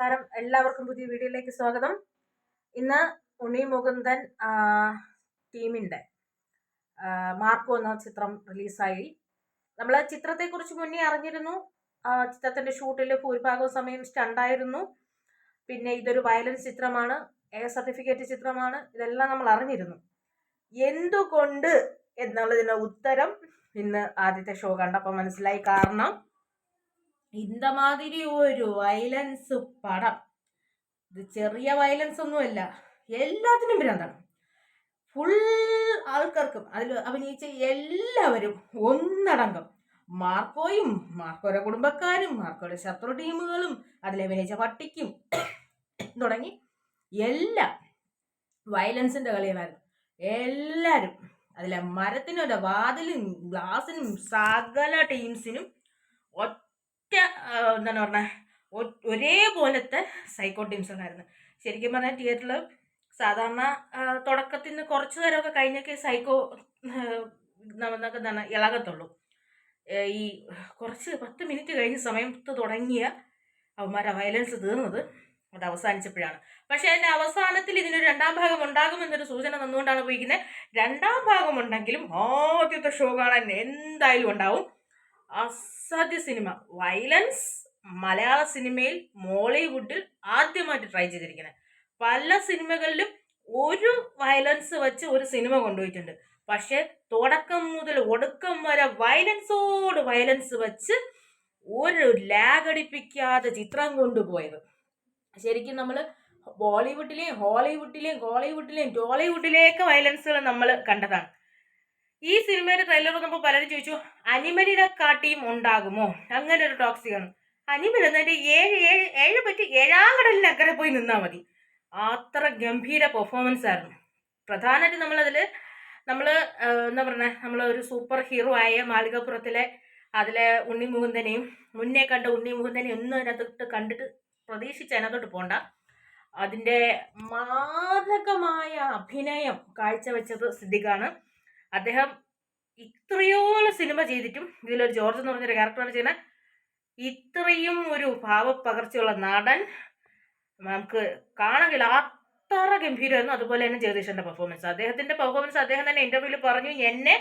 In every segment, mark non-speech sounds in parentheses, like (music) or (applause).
നമസ്കാരം. എല്ലാവർക്കും പുതിയ വീഡിയോയിലേക്ക് സ്വാഗതം. ഇന്ന് ഉണ്ണി മുകുന്ദൻ ടീമിന്റെ ആ, മാർക്കോ എന്ന ചിത്രം റിലീസായി. നമ്മൾ ചിത്രത്തെക്കുറിച്ച് മുന്നേ അറിഞ്ഞിരുന്നു. ആ, ചിത്രത്തിന്റെ ഷൂട്ടിൽ ഭൂരിഭാഗം സമയം സ്റ്റണ്ടായിരുന്നു. പിന്നെ ഇതൊരു വയലൻസ് ചിത്രമാണ് എ സർട്ടിഫിക്കറ്റ് ചിത്രമാണ് ഇതെല്ലാം നമ്മൾ അറിഞ്ഞിരുന്നു. എന്തുകൊണ്ട് എന്നുള്ളതിന് ഉത്തരം ഇന്ന് ആദ്യത്തെ ഷോ കണ്ടപ്പോൾ മനസ്സിലായി. കാരണം இந்த மாதிரி ഒരു വയലൻസ് പടം ഇത് ചെറിയ വയലൻസ് ഒന്നുമല്ല എല്ലാത്തിനും ഭ്രാന്താണ് ഫുൾ ആൾക്കാർക്കും അതിൽ അഭിനയിച്ച എല്ലാവരും ഒന്നടങ്കം മാർക്കോയും മാർക്കോയുടെ കുടുംബക്കാരും മാർക്കോയുടെ ശത്രു ടീമുകളും അതിൽ അഭിനയിച്ച പട്ടിക്കും (coughs) തുടങ്ങി എല്ലാം വയലൻസിന്റെ കളികളായിരുന്നു എല്ലാവരും അതിലെ മരത്തിനും വാതിലും ഗ്ലാസിനും സകല ടീംസിനും ഒറ്റ ആ, എന്താണ് പറഞ്ഞ ഒരേപോലത്തെ സൈക്കോ ഉണ്ടായിരുന്നു. ശരിക്കും പറഞ്ഞാൽ തിയേറ്ററിൽ സാധാരണ തുടക്കത്തിൽ നിന്ന് കുറച്ച് നേരമൊക്കെ കഴിഞ്ഞൊക്കെ സൈക്കോ നമുക്ക് എന്താണ് ഇളകത്തുള്ളൂ. ഈ കുറച്ച് പത്ത് മിനിറ്റ് കഴിഞ്ഞ സമയത്ത് തുടങ്ങിയ അവന്മാരെ വയലൻസ് തീർന്നത്. അത് അവസാനിച്ചപ്പോഴാണ്. പക്ഷേ അതിന്റെ അവസാനത്തിൽ ഇതിനൊരു രണ്ടാം ഭാഗം ഉണ്ടാകുമെന്നൊരു സൂചന തന്നുകൊണ്ടാണ് പോയിരിക്കുന്നത് രണ്ടാം ഭാഗം ഉണ്ടെങ്കിലും ആദ്യത്തെ ഷോ കാണാൻ എന്തായാലും ഉണ്ടാവും. അസാധ്യ സിനിമ വയലൻസ് മലയാള സിനിമയിൽ മോളിവുഡിൽ ആദ്യമായിട്ട് ട്രൈ ചെയ്തിരിക്കുന്നത് പല സിനിമകളിലും ഒരു വയലൻസ് വെച്ച് ഒരു സിനിമ കൊണ്ടുപോയിട്ടുണ്ട്. പക്ഷേ തുടക്കം മുതൽ ഒടുക്കം വരെ വയലൻസോട് വയലൻസ് വെച്ച് ഒരു ലാഗടിപ്പിക്കാതെ ചിത്രം കൊണ്ടുപോയത്. ശരിക്കും നമ്മൾ ബോളിവുഡിലെയും ഹോളിവുഡിലെയും ഹോളിവുഡിലെയും ടോളിവുഡിലേക്ക് വയലൻസുകൾ നമ്മൾ കണ്ടതാണ്. ഈ സിനിമയുടെ ട്രെയിലർ നമ്മൾ പലരും ചോദിച്ചു അനിമലിനെ കാട്ടിയും ഉണ്ടാകുമോ? അങ്ങനെ ഒരു ടോക്സിക്കാണ് അനിമൽ എന്നിട്ട് ഏഴ് ഏഴ് ഏഴ് പറ്റി ഏഴാം കടലിന് അക്കരെ പോയി നിന്നാൽ മതി. അത്ര ഗംഭീര പെർഫോമൻസ് ആയിരുന്നു. പ്രധാനമായിട്ട് നമ്മളതിൽ നമ്മൾ എന്താ പറയുക നമ്മൾ ഒരു സൂപ്പർ ഹീറോ ആയ മാളികപ്പുറത്തിലെ അതിലെ ഉണ്ണി മുകുന്ദനെയും മുന്നേ കണ്ട ഉണ്ണി മുകുന്ദനെയും ഒന്നും അതിനകത്തോട്ട് കണ്ടിട്ട് പ്രതീക്ഷിച്ച് അതിനകത്തോട്ട് പോണ്ട. അതിന്റെ മാരകമായ അഭിനയം കാഴ്ചവെച്ചത് സിദ്ദിഖാണ്. അദ്ദേഹം ഇത്രയോളം സിനിമ ചെയ്തിട്ടും ഇതിലൊരു ജോർജ് എന്ന് പറഞ്ഞൊരു ക്യാരക്ടറാണ് ചെയ്യുന്നത്. ഇത്രയും ഒരു ഭാവപ്പകർച്ചയുള്ള നടൻ നമുക്ക് കാണുകില്ല അത്ര ഗംഭീരമായിരുന്നു. അതുപോലെ തന്നെ ജഗദീഷന്റെ പെർഫോമൻസ് അദ്ദേഹത്തിന്റെ പെർഫോമൻസ് അദ്ദേഹം തന്നെ ഇന്റർവ്യൂവിൽ പറഞ്ഞു എന്നെ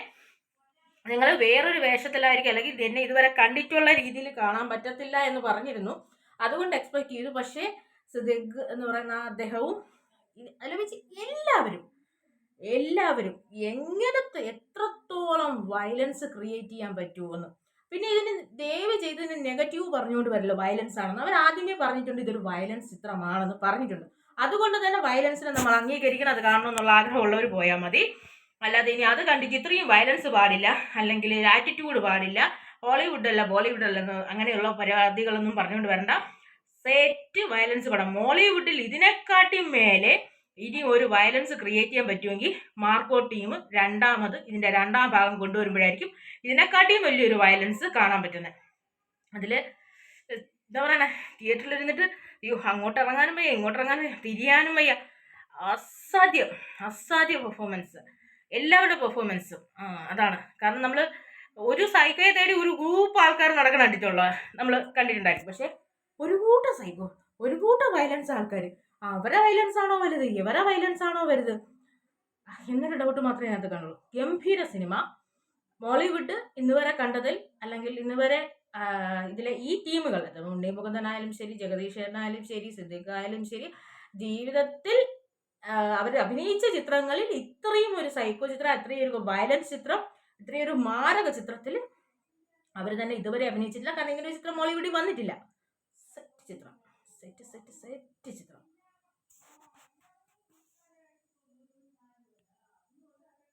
നിങ്ങൾ വേറൊരു വേഷത്തിലായിരിക്കും അല്ലെങ്കിൽ എന്നെ ഇതുവരെ കണ്ടിട്ടുള്ള രീതിയിൽ കാണാൻ പറ്റത്തില്ല എന്ന് പറഞ്ഞിരുന്നു. അതുകൊണ്ട് എക്സ്പെക്ട് ചെയ്തു. പക്ഷേ സിദ്ദിഖ് എന്ന് പറയുന്ന അദ്ദേഹവും അതിൽ എല്ലാവരും എല്ലാവരും എങ്ങനത്തെ എത്രത്തോളം വയലൻസ് ക്രിയേറ്റ് ചെയ്യാൻ പറ്റുമെന്ന് പിന്നെ ഇതിന് ദയവ് ചെയ്ത് ഇതിന് നെഗറ്റീവ് പറഞ്ഞുകൊണ്ട് വരില്ല വയലൻസ് ആണെന്ന്. അവർ ആദ്യമേ പറഞ്ഞിട്ടുണ്ട് ഇതൊരു വയലൻസ് ചിത്രമാണെന്ന് പറഞ്ഞിട്ടുണ്ട്. അതുകൊണ്ട് തന്നെ വയലൻസിനെ നമ്മൾ അംഗീകരിക്കണം. അത് കാണണം എന്നുള്ള ആഗ്രഹമുള്ളവർ പോയാൽ മതി. അല്ലാതെ ഇനി അത് കണ്ടിട്ട് ഇത്രയും വയലൻസ് പാടില്ല. അല്ലെങ്കിൽ ആറ്റിറ്റ്യൂഡ് പാടില്ല. ഹോളിവുഡ് അല്ല ബോളിവുഡ് അല്ല അങ്ങനെയുള്ള പരാതികളൊന്നും പറഞ്ഞുകൊണ്ട് വരണ്ട. സേറ്റ് വയലൻസ് പടം. മോളിവുഡിൽ ഇതിനെക്കാട്ടി മേലെ ഇനി ഒരു വയലൻസ് ക്രിയേറ്റ് ചെയ്യാൻ പറ്റുമെങ്കിൽ മാർക്കോ ടീം രണ്ടാമത് ഇതിന്റെ രണ്ടാം ഭാഗം കൊണ്ടുവരുമ്പോഴായിരിക്കും ഇതിനെക്കാട്ടിയും വലിയൊരു വയലൻസ് കാണാൻ പറ്റുന്നത് അതിൽ എന്താ പറയണേ തിയേറ്ററിൽ ഇരുന്നിട്ട് അയ്യോ അങ്ങോട്ട് ഇറങ്ങാനും വയ്യ ഇങ്ങോട്ട് ഇറങ്ങാനും തിരിയാനും വയ്യ. അസാധ്യം അസാധ്യ പെർഫോമൻസ് എല്ലാവരുടെ പെർഫോമൻസും അതാണ്. കാരണം നമ്മൾ ഒരു സൈക്കോയെ തേടി ഒരു ഗ്രൂപ്പ് ആൾക്കാർ നടക്കണം കണ്ടിട്ടുള്ള നമ്മൾ കണ്ടിട്ടുണ്ടായിരുന്നു പക്ഷെ ഒരു കൂട്ടം സൈക്കോ ഒരു കൂട്ടം വയലൻസ് ആൾക്കാർ അവരെ വയലൻസ് ആണോ വലുത്? ഇവരെ വയലൻസ് ആണോ വലുത്? എന്നൊരു ഡൗട്ട് മാത്രമേ അതിനകത്ത് കാണുള്ളൂ ഗംഭീര സിനിമ ബോളിവുഡ് ഇന്ന് വരെ കണ്ടതിൽ അല്ലെങ്കിൽ ഇന്ന് വരെ ഇതിലെ ഈ ടീമുകൾ ഉണ്ണി മുകുന്ദനായാലും ശരി ജഗദീശ്വരനായാലും ശരി സിദ്ദിഖ് ആയാലും ശരി ജീവിതത്തിൽ അവർ അഭിനയിച്ച ചിത്രങ്ങളിൽ ഇത്രയും ഒരു സൈക്കോ ചിത്രം അത്രയും ഒരു വയലൻസ് ചിത്രം ഇത്രയും ഒരു മാരക ചിത്രത്തിൽ അവർ തന്നെ ഇതുവരെ അഭിനയിച്ചിട്ടില്ല. കാരണം ഇങ്ങനെ ഒരു ചിത്രം മോളിവുഡിൽ വന്നിട്ടില്ല. സെറ്റ് ചിത്രം. സെറ്റ് സെറ്റ് സെറ്റ് ചിത്രം.